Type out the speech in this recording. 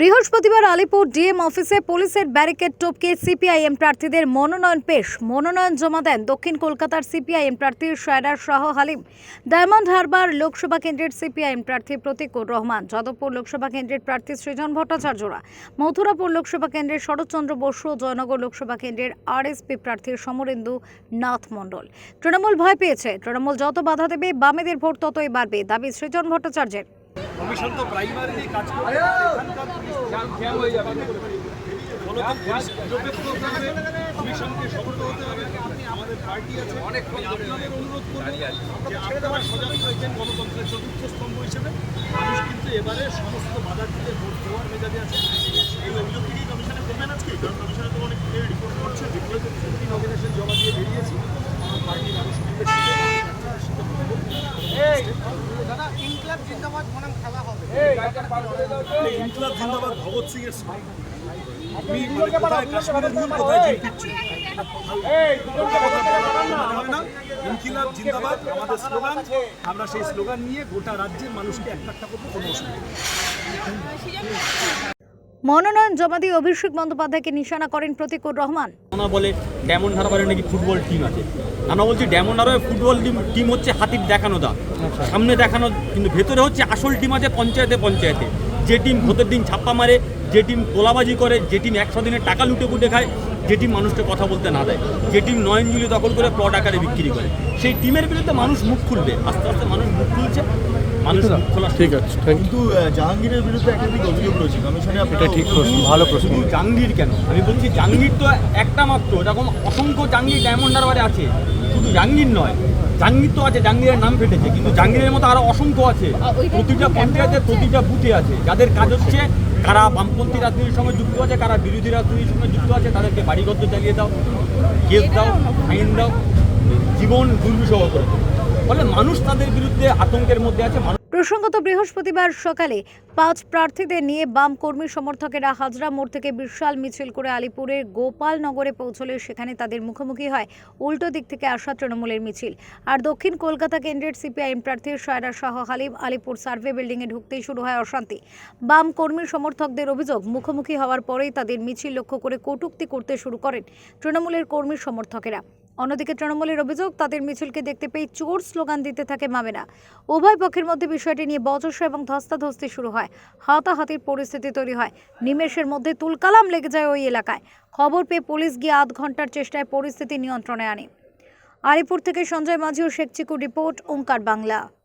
বৃহস্পতিবার আলিপুর ডিএম অফিসে পুলিশের ব্যারিকেড টপকে সিপিআইএম প্রার্থীদের মনোনয়ন পেশ। মনোনয়ন জমা দেন দক্ষিণ কলকাতার সিপিআইএম প্রার্থী সায়রার শাহ হালিম। ডায়মন্ড হারবার লোকসভা কেন্দ্রের সিপিআইএম প্রার্থী প্রতীকুর রহমান। যাদবপুর লোকসভা কেন্দ্রের প্রার্থী সৃজন ভট্টাচার্যরা। মথুরাপুর লোকসভা কেন্দ্রের শরৎচন্দ্র বসু জয়নগর লোকসভা কেন্দ্রের আরএসপি প্রার্থী সমরেন্দু নাথ মণ্ডল। তৃণমূল ভয় পেয়েছে। তৃণমূল যত বাধা দেবে বামেদের ভোট ততই বাড়বে, দাবি সৃজন ভট্টাচার্যের। কমিশন তো প্রাইমারি কাজ করে হয়ে যাবে। হতে হবে কমিশনকে শক্ত হতে হবে। আমাদের পার্টি আছে। অনেক আপনাদের অনুরোধ করব যে আপনারা সজাগ থাকবেন গণতন্ত্রের চতুর্থ স্তম্ভ হিসেবে। মানুষ কিন্তু এবারে সমস্ত বাধা দিয়ে ভোট দেওয়ার মেজাজে আছে। এই অভিযোগ কি কমিশনে করবেন আজকে কারণ কমিশনে তো অনেক রিপোর্ট করছে। জমা দিয়ে বেরিয়েছি। আমার পার্টির আরও সঙ্গে দাদা ইনক্লাব জিন্দাবাদ ভগৎ সিং এর মানে কোথায় কাশ্মীরের মূল কোথায় জিতছি ইনকিলাব জিন্দাবাদ আমাদের স্লোগান। আমরা সেই স্লোগান নিয়ে গোটা রাজ্যের মানুষকে একটা একটা করব। কোনো অসুবিধা মনোনয়ন জমা দিয়ে অভিষেক বন্দ্যোপাধ্যায়কে নিশানা করেন প্রতীকুর রহমান। ওনা বলে ডেমন হারবারে নাকি ফুটবল টিম আছে। আমরা বলছি ডেমন হারবারে ফুটবল টিম টিম হচ্ছে হাতির দেখানো দা। সামনে দেখানো কিন্তু ভেতরে হচ্ছে আসল টিম আছে পঞ্চায়েতে পঞ্চায়েতে। যে টিম ভোটের দিন ছাপ্পা মারে যে টিম তোলাবাজি করে যে টিম একশো দিনের টাকা লুটে পুটে খায় যে টিম মানুষকে কথা বলতে না দেয়। যে টিম নয়নজুলি দখল করে প্লট আকারে বিক্রি করে। সেই টিমের বিরুদ্ধে মানুষ মুখ খুলবে। আস্তে আস্তে মানুষ মুখ খুলছে মানুষ মুখ খোলা ঠিক আছে কিন্তু জাহাঙ্গীরের বিরুদ্ধে একাধিক অভিযোগ রয়েছে। কমিশনে এটা ঠিক প্রশ্ন ভালো প্রশ্ন। শুধু কেন? আমি বলছি জাঙ্গির তো একটা মাত্র এরকম অসংখ্য জাঙ্গির ডায়মন্ড হারবারে আছে। শুধু জাঙ্গির নয় জাঙ্গির তো আছে জাঙ্গিরের নাম ফেটেছে কিন্তু জাঙ্গিরের মতো আরও অসংখ্য আছে। প্রতিটা পঞ্চায়েতে প্রতিটা বুথে আছে। যাদের কাজ হচ্ছে কারা বামপন্থী রাজনীতির সঙ্গে যুক্ত আছে কারা বিরোধী রাজনীতির সঙ্গে যুক্ত আছে তাদেরকে বাড়িগত চালিয়ে দাও কেস দাও ফাইন দাও জীবন দুর্বিষহ করে। ফলে মানুষ তাদের বিরুদ্ধে আতঙ্কের মধ্যে আছে মানুষ প্রসঙ্গত বৃহস্পতিবার সকালে পাঁচ প্রার্থীদের নিয়ে বাম কর্মী সমর্থকেরা হাজরা মোড় থেকে বিশাল মিছিল করে আলিপুরের গোপালনগরে পৌঁছলে সেখানে তাদের মুখোমুখি হয় উল্টো দিক থেকে আসা তৃণমূলের মিছিল। আর দক্ষিণ কলকাতা কেন্দ্রের সিপিআইএম প্রার্থী সায়রা শাহ হালিম আলিপুর সার্ভে বিল্ডিংয়ে ঢুকতেই শুরু হয় অশান্তি। বাম কর্মী সমর্থকদের অভিযোগ, মুখোমুখি হওয়ার পরেই তাদের মিছিল লক্ষ্য করে কটূক্তি করতে শুরু করেন তৃণমূলের কর্মী সমর্থকেরা। অন্যদিকে তৃণমূলের অভিযোগ, তাদের মিছিলকে দেখতে পেয়ে চোর স্লোগান দিতে থাকে মামেনা উভয় পক্ষের মধ্যে বিষয়টি নিয়ে বচসা এবং ধস্তাধস্তি শুরু হয়। হাতাহাতির পরিস্থিতি তৈরি হয়। নিমেষের মধ্যে তুলকালাম লেগে যায় ওই এলাকায়। খবর পেয়ে পুলিশ গিয়ে আধ ঘণ্টার চেষ্টায় পরিস্থিতি নিয়ন্ত্রণে আনে। আলিপুর থেকে সঞ্জয় মাঝি ও শেখ চিকু রিপোর্ট, ওঙ্কার বাংলা।